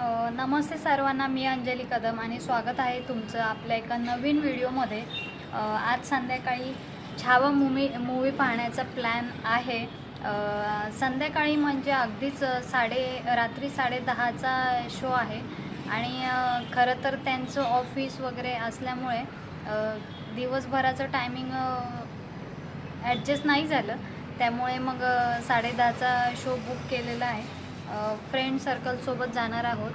नमस्ते सर्वांना मी अंजली कदम आणि स्वागत आहे तुमचं आपल्या एका नवीन व्हिडिओमध्ये. आज संध्याकाळी छावा मूवी मूवी पाहण्याचा प्लॅन आहे. संध्याकाळी म्हणजे अगदीच साडे रात्री साडेदहाचा शो आहे. आणि खरं तर त्यांचं ऑफिस वगैरे असल्यामुळे दिवसभराचं टायमिंग ॲडजस्ट नाही झालं. त्यामुळे मग साडेदहाचा शो बुक केलेला आहे. फ्रेंड सर्कलसोबत जाणार आहोत.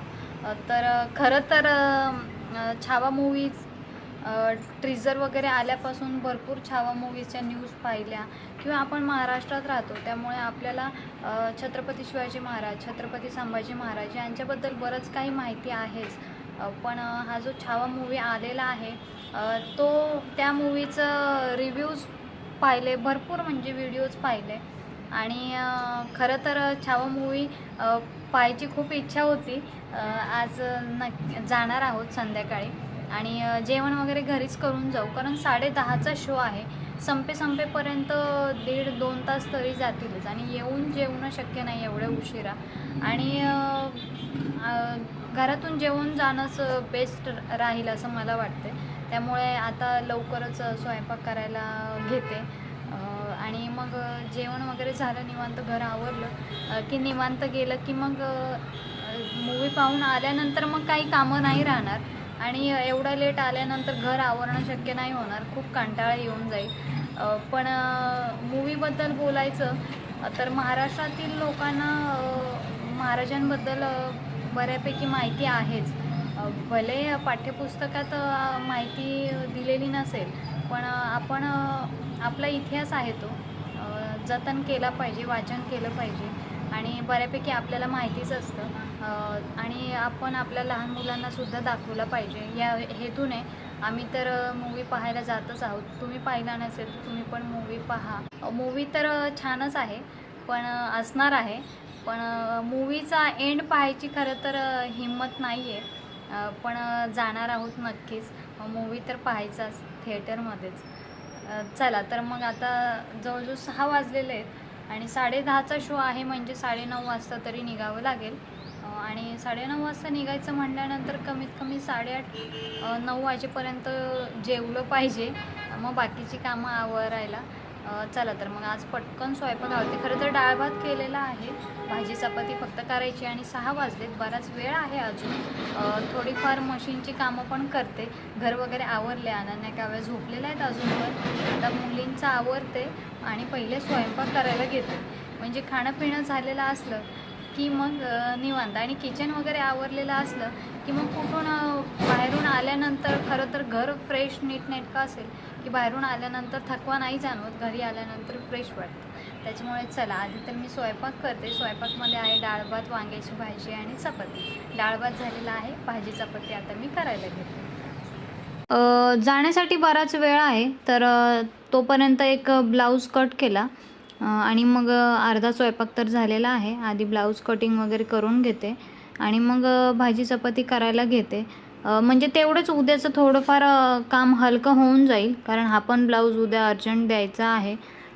तर खरं तर छावा मूवीज ट्रिझर वगैरे आल्यापासून भरपूर छावा मूवीजच्या न्यूज पाहिल्या. किंवा आपण महाराष्ट्रात राहतो त्यामुळे आपल्याला छत्रपती शिवाजी महाराज छत्रपती संभाजी महाराज यांच्याबद्दल बरंच काही माहिती आहेच. पण हा जो छावा मूवी आलेला आहे तो त्या मूवीचं रिव्ह्यूज पाहिले भरपूर म्हणजे व्हिडिओज पाहिले. आणि खरं तर छावा मूवी पाहायची खूप इच्छा होती. आज नक्की जाणार आहोत संध्याकाळी. आणि जेवण वगैरे घरीच करून जाऊ. कारण साडेदहाचा शो आहे. संपे संपेपर्यंत दीड दोन तास तरी जातीलच. आणि येऊन जेवणं शक्य नाही एवढ्या उशिरा. आणि घरातून जेवून जाणंच बेस्ट राहील असं मला वाटते त्यामुळे आता लवकरच स्वयंपाक करायला घेते. मग जेवण वगैरे झालं निवांत घर आवरलं. की निवांत गेलं की मग मूवी पाहून आल्यानंतर मग काही कामं नाही राहणार. आणि एवढं लेट आल्यानंतर घर आवरणं शक्य नाही होणार. खूप कंटाळा येऊन जाईल. पण मूवीबद्दल बोलायचं तर महाराष्ट्रातील लोकांना महाराजांबद्दल बऱ्यापैकी माहिती आहेच. भले पाठ्यपुस्तकात माहिती दिलेली नसेल पण आपण आपला इतिहास आहे तो. जतन केला पाहिजे वाचन केलं पाहिजे. आणि बऱ्यापैकी आपल्याला माहितीच असतं. आणि आपण आपल्या लहान मुलांनासुद्धा दाखवलं पाहिजे. या हेतूने आम्ही तर मूवी पाहायला जातच आहोत. तुम्ही पाहिला नसेल तर तुम्ही पण मूवी पहा. मूवी तर छानच आहे. पण असणार आहे. पण मूवीचा एंड पाहायची खरं तर हिंमत नाही आहे पण जाणार आहोत नक्कीच. मूवी तर पाहायचाच थिएटरमध्येच चला तर मग आता जवळजवळ सहा वाजलेले आहेत आणि साडेदहाचा शो आहे म्हणजे साडेनऊ वाजता तरी निघावं लागेल. आणि साडेनऊ वाजता निघायचं म्हणल्यानंतर कमीत कमी साडेआठ नऊ वाजेपर्यंत जेवलं पाहिजे. मग बाकीची कामं आवरायला. राहायला चला तर मग आज पटकन स्वयंपाक आवडते खरं तर डाळ भात केलेला आहे. भाजी चपाती फक्त करायची आणि सहा वाजलेत. बराच वेळ आहे अजून. थोडीफार मशीनची कामं पण करते. घर वगैरे आवरले. अनन्या वेळ झोपलेल्या आहेत अजून पण आता मुलींचं आवरते आणि पहिले स्वयंपाक करायला घेते. म्हणजे खाणं पिणं झालेलं असलं की मग निवांत. आणि किचन वगैरे आवरलेलं असलं की मग कुठून बाहेरून आल्यानंतर खरं तर घर फ्रेश नीटनेटकं असेल की बाहेरून आल्यानंतर थकवा नाही जाणवत घरी आल्यानंतर फ्रेश वाटतं. त्याच्यामुळे चला आधी तर मी स्वयंपाक करते. स्वयंपाकमध्ये आहे डाळ भात वांग्याची भाजी आणि चपाती. डाळ भात झालेला आहे. भाजी चपाती आता मी करायला घेते. जाण्यासाठी बराच वेळ आहे तर तोपर्यंत एक ब्लाऊज कट केला. आणि मग अर्धा स्वयंपाक तर झालेला आहे. आधी ब्लाऊज कटिंग वगैरे करून घेते. आणि मग भाजी चपाती करायला घेते. म्हणजे तेवढंच उद्याचं थोडंफार काम हलकं होऊन जाईल. कारण हा पण ब्लाऊज उद्या अर्जंट द्यायचा आहे.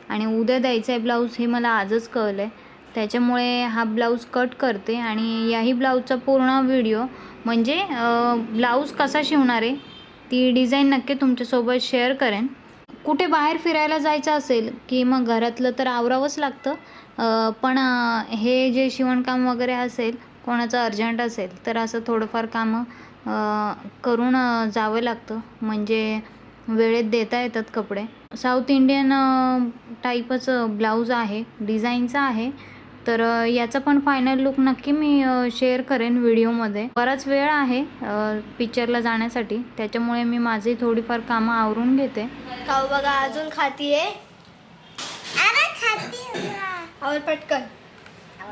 आणि उद्या द्यायचा आहे ब्लाऊज हे मला आजच कळलं आहे त्याच्यामुळे हा ब्लाऊज कट करते. आणि याही ब्लाऊजचा पूर्ण व्हिडिओ म्हणजे ब्लाऊज कसा शिवणार आहे ती डिझाईन नक्की तुमच्यासोबत शेअर करेन. कुठे बाहेर फिरायला जायचं असेल की मग घरातलं तर आवरावंच लागतं. पण हे जे शिवणकाम वगैरे असेल कोणाचं अर्जंट असेल तर असं थोडंफार कामं करून जावं लागतं. म्हणजे वेळेत देता येतात कपडे. साऊथ इंडियन टाईपच ब्लाऊज आहे डिझाईनचा आहे. तर याचा पण फायनल लुक नक्की मी शेअर करेन व्हिडिओमध्ये बराच वेळ आहे पिक्चरला जाण्यासाठी. त्याच्यामुळे मी माझी थोडीफार कामं आवरून घेते. खाऊ बघा अजून खातीये अरे खाती आवर पटकन.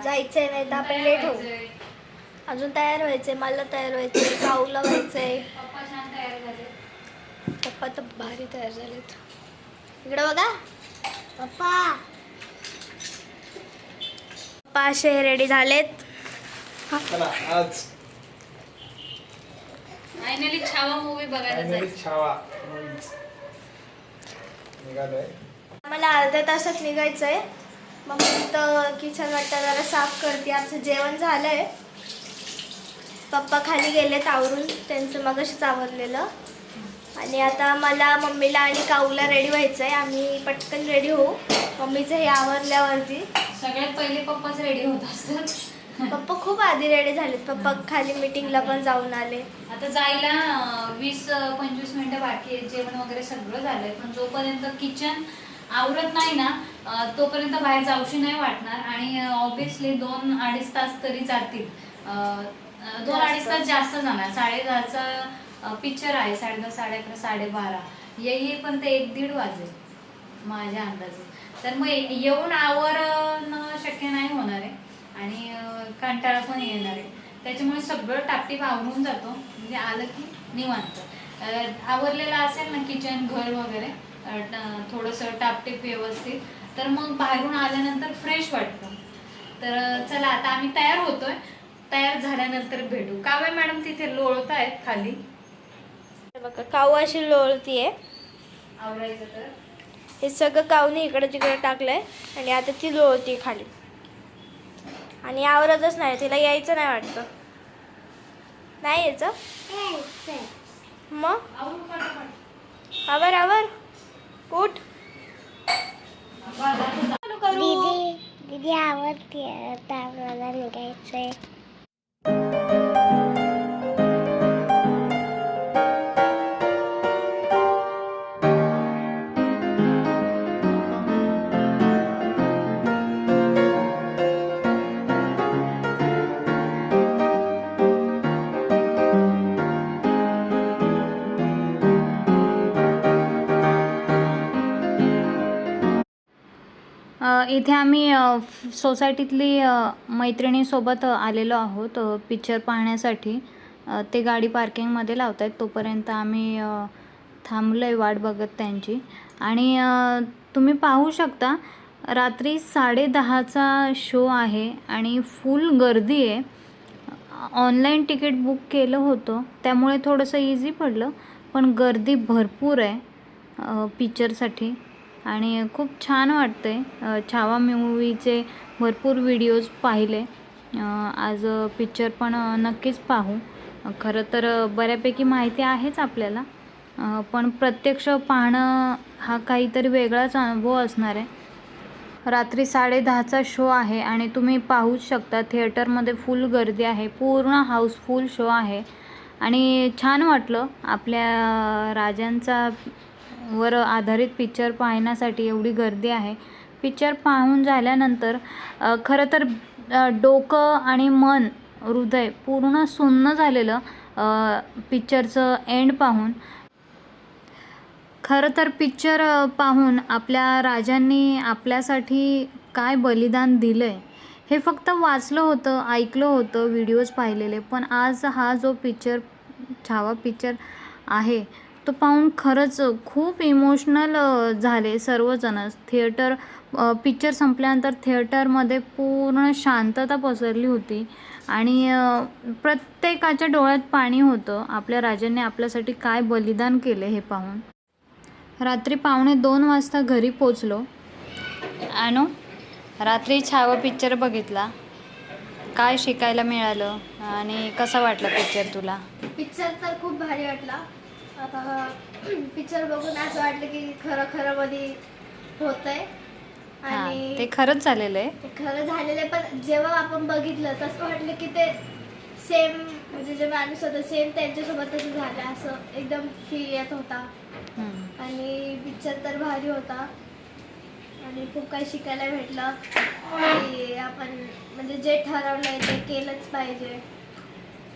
जायचंय नाही तर आपण लेट होऊ. अजून तयार व्हायचंय मला तयार व्हायचंय खाऊला व्हायचंय. पप्पा तर भारी तयार झालेत. इकडे बघा. पप्पा. पप्पा असे रेडी झालेत. चला आज फायनली छावा मूवी बघायला फायनली छावा movies. निघालोय. मला अर्ध्या तासात निघायचंय. मग मी तर किचन वाटतं जरा साफ करते. आमचं जेवण झालंय. पप्पा खाली गेलेत आवरून. त्यांचं मगाशीच आवरलेलं. आणि आता मला मम्मीला आणि काऊला रेडी व्हायचं आहे आम्ही पटकन रेडी होऊ. मम्मीचं हे आवरल्यावरती. सगळ्यात पहिले पप्पाच रेडी होत असतात. पप्पा खूप आधी रेडी झालेत. पप्पा खाली मीटिंगला पण जाऊन आले. आता जायला वीस पंचवीस मिनिटं बाकी आहे जेवण वगैरे सगळं झालंय. पण जोपर्यंत किचन आवरत नाही ना अं, तोपर्यंत बाहेर जाऊशी नाही वाटणार. आणि ऑब्विसली दोन अडीच तास तरी जातील. अं, अं, दोन अडीच तास जास्त जाणार. साडे दहाचा पिक्चर आहे. साडे दहा साडे अकरा साडेबारा येई पण ते एक दीड वाजेल. माझ्या अंदाजे. तर मग येऊन आवरणं शक्य नाही होणार आहे. आणि कंटाळा पण येणार आहे. त्याच्यामुळे सगळं टापटीप आवरून जातो. म्हणजे आलं की निवांत. आवरलेलं असेल ना किचन घर वगैरे थोडंसं टापटीप व्यवस्थित तर मग बाहेरून आल्यानंतर फ्रेश वाटतं. तर चला आता आम्ही तयार होतोय. तयार झाल्यानंतर भेटू. काव्या मॅडम तिथे लोळत आहेत खाली. बघा काऊ अशी लोळतीये. आवरायचं तर. हे सगळं काऊन इकडं तिकडं टाकलं टाकलंय? आणि आता ती लोळती खाली. आणि आवरतच नाही तिला यायचं नाही वाटतं. नाही यायचं? मग? आवर आवर. उठ. दीदी दीदी आवडते मला निघायचंय. इथे आम्ही सोसायटीतली मैत्रिणीसोबत आलेलो आहोत पिक्चर पाहण्यासाठी. ते गाडी पार्किंगमध्ये लावत आहेत तोपर्यंत आम्ही थांबलो आहे वाट बघत त्यांची. आणि तुम्ही पाहू शकता रात्री साडेदहाचा शो आहे आणि फुल गर्दी आहे. ऑनलाईन तिकीट बुक केलं होतं त्यामुळे थोडंसं इझी पडलं पण गर्दी भरपूर आहे पिक्चरसाठी. आणि खूप छान वाटते छावा मूवीचे भरपूर व्हिडिओज पाहिले. आज पिक्चर पण नक्कीच पाहू. खरं तर बऱ्यापैकी माहिती आहेच आपल्याला. पण प्रत्यक्ष पाहणं हा काहीतरी वेगळाच अनुभव असणार आहे. रात्री साडेदहाचा शो आहे आणि तुम्ही पाहूच शकता थिएटरमध्ये फुल गर्दी आहे. पूर्ण हाऊसफुल शो आहे. आणि छान वाटलं आपल्या राजांचा वर आधारित पिक्चर पाहण्यासाठी एवढी गर्दी आहे. पिक्चर पाहून झाल्यानंतर खरं तर डोकं आणि मन हृदय पूर्ण सुन्न झालेलं पिक्चरचं एंड पाहून. खरं तर पिक्चर पाहून आपल्या राजांनी आपल्यासाठी काय बलिदान दिलं आहे हे फक्त वाचलं होतं ऐकलं होतं व्हिडिओज पाहिलेले. पण आज हा जो पिक्चर छावा पिक्चर आहे तो पाहून खरंच खूप इमोशनल झाले सर्वजणच थिएटर पिक्चर संपल्यानंतर थिएटरमध्ये पूर्ण शांतता पसरली होती. आणि प्रत्येकाच्या डोळ्यात पाणी होतं. आपल्या राजांनी आपल्यासाठी काय बलिदान केले हे पाहून. रात्री पावणे दोन वाजता घरी पोचलो आणू रात्री छावा पिक्चर बघितला. काय शिकायला मिळालं? आणि कसा वाटला पिक्चर तुला? पिक्चर तर खूप भारी वाटला. आता पिक्चर बघून असं वाटलं की खरं खरं मध्ये होतंय. हां आणि ते खरंच झालेलं आहे. ते खरं झालेलं आहे पण जेव्हा आपण बघितलं तसं वाटलं की ते सेम म्हणजे जे माणूस होतं सेम त्यांच्यासोबत तसं झालं असं एकदम फील येत होता. हम्म. आणि पिक्चर तर भारी होता. आणि खूप काही शिकायला भेटलं. की आपण म्हणजे जे ठरवलंय ते केलंच पाहिजे.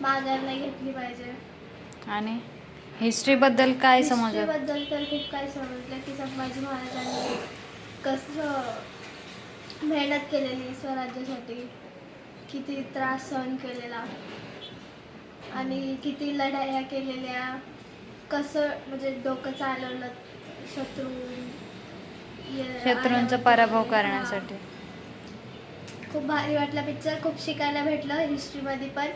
माघार नाही घेतली पाहिजे. आणि? हिस्ट्रीबद्दल काय समजलं बद्दल तर खूप काही समजलं की संभाजी महाराजांनी कसं मेहनत केलेली स्वराज्यासाठी. किती त्रास सहन केलेला. आणि किती लढाया केलेल्या. कसं म्हणजे डोकं चालवलं शत्रू ये- शत्रूंचा पराभव. करण्यासाठी. खूप भारी वाटला. पिक्चर खूप शिकायला भेटलं हिस्ट्रीमध्ये पण.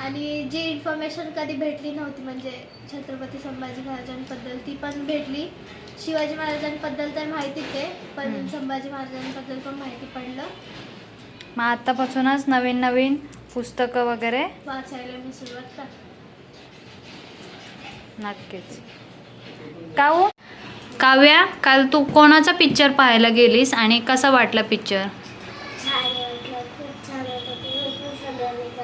आणि जी इन्फॉर्मेशन कधी भेटली नव्हती म्हणजे छत्रपती संभाजी महाराजांबद्दल ती पण भेटली. शिवाजी महाराजांबद्दल तर माहितीच आहे पण. संभाजी महाराजांबद्दल पण माहिती पडलं. मग आत्तापासूनच नवीन नवीन पुस्तकं वगैरे? वाचायला मी सुरुवात करते. नक्कीच. काऊ काव्या काल तू कोणाचा पिक्चर पाहायला गेलीस आणि कसा वाटला पिक्चर छान वाटलं खूप छान वाटलं भरपूर सगळ्यांनी जाऊन पिक्चर बघायला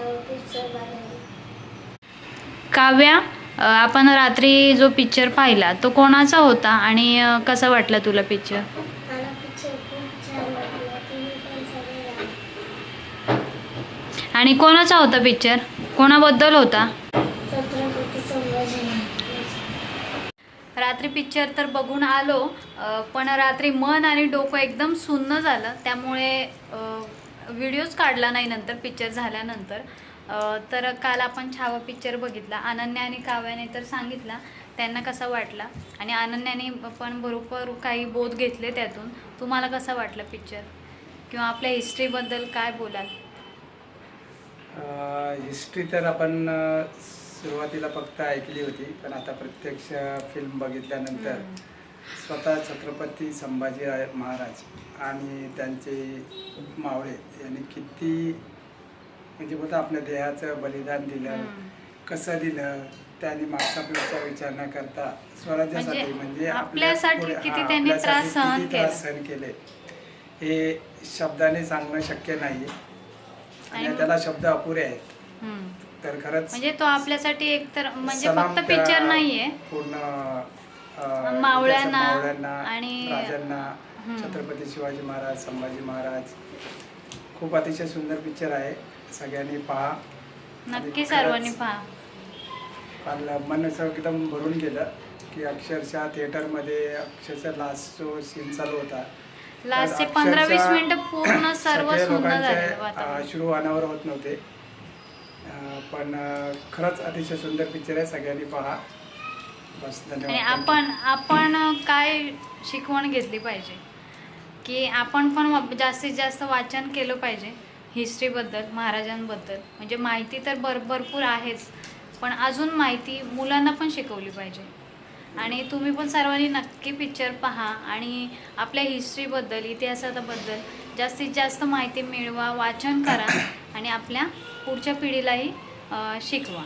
काव्या आपण रात्री जो पिक्चर पाहिला तो कोणाचा होता आणि कसा वाटला तुला पिक्चर. आणि कोणाचा होता पिक्चर कोणाबद्दल होता. रात्री पिक्चर तर बघून आलो पण रात्री मन आणि डोकं एकदम सुन्न झालं. त्यामुळे व्हिडिओज काढला नाही नंतर पिक्चर झाल्यानंतर. तर काल आपण छावा पिक्चर बघितला. अनन्या आणि काव्याने तर सांगितला त्यांना कसा वाटला? आणि अनन्याने पण बरोबर काही बोध घेतले त्यातून. तुम्हाला कसा वाटला पिक्चर किंवा आपल्या हिस्ट्रीबद्दल काय बोलाल? हिस्ट्री तर आपण सुरुवातीला फक्त ऐकली होती पण आता प्रत्यक्ष फिल्म बघितल्यानंतर. स्वतः छत्रपती संभाजी महाराज. आणि त्यांचे मावळे यांनी किती म्हणजे बोलता आपल्या देहाचं बलिदान दिलं. कसं दिलं त्यांनी मागचा पुढचा विचार न करता स्वराज्यासाठी म्हणजे म्हणजे आपल्यासाठी हा, त्रास सहन केले हे शब्दाने सांगणं शक्य नाही आणि त्याला शब्द अपुरे आहेत. तर खरंच म्हणजे तो आपल्यासाठी एक तर म्हणजे फक्त पिक्चर नाहीये पूर्ण मावळ्यांना आणि- राजांना. छत्रपती शिवाजी महाराज संभाजी महाराज. खूप अतिशय सुंदर पिक्चर आहे. सगळ्यांनी पहा. नक्की सर्वांनी पहा. काल मन असं एकदम भरून गेलं की अक्षरशः थिएटरमध्ये अक्षरशः लास्ट जो सीन चालू होता लास्टचे तर पंधरा वीस मिनिटं पूर्ण सर्व सुंदर अश्रू अनावर होत नव्हते. पण खरंच अतिशय सुंदर पिक्चर आहे. सगळ्यांनी पहा. बस धन्यवाद. आपण आपण काय शिकवण घेतली पाहिजे? की आपण पण जास्तीत जास्त वाचन केलं पाहिजे हिस्ट्रीबद्दल महाराजांबद्दल. म्हणजे माहिती तर भर भरपूर आहेच पण अजून माहिती मुलांना पण शिकवली पाहिजे. आणि तुम्ही पण सर्वांनी नक्की पिक्चर पहा आणि आपल्या हिस्ट्रीबद्दल इतिहासाबद्दल जास्तीत जास्त माहिती मिळवा वाचन करा आणि आपल्या पुढच्या पिढीलाही शिकवा.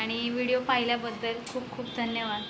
आणि व्हिडिओ पाहिल्याबद्दल खूप खूप धन्यवाद.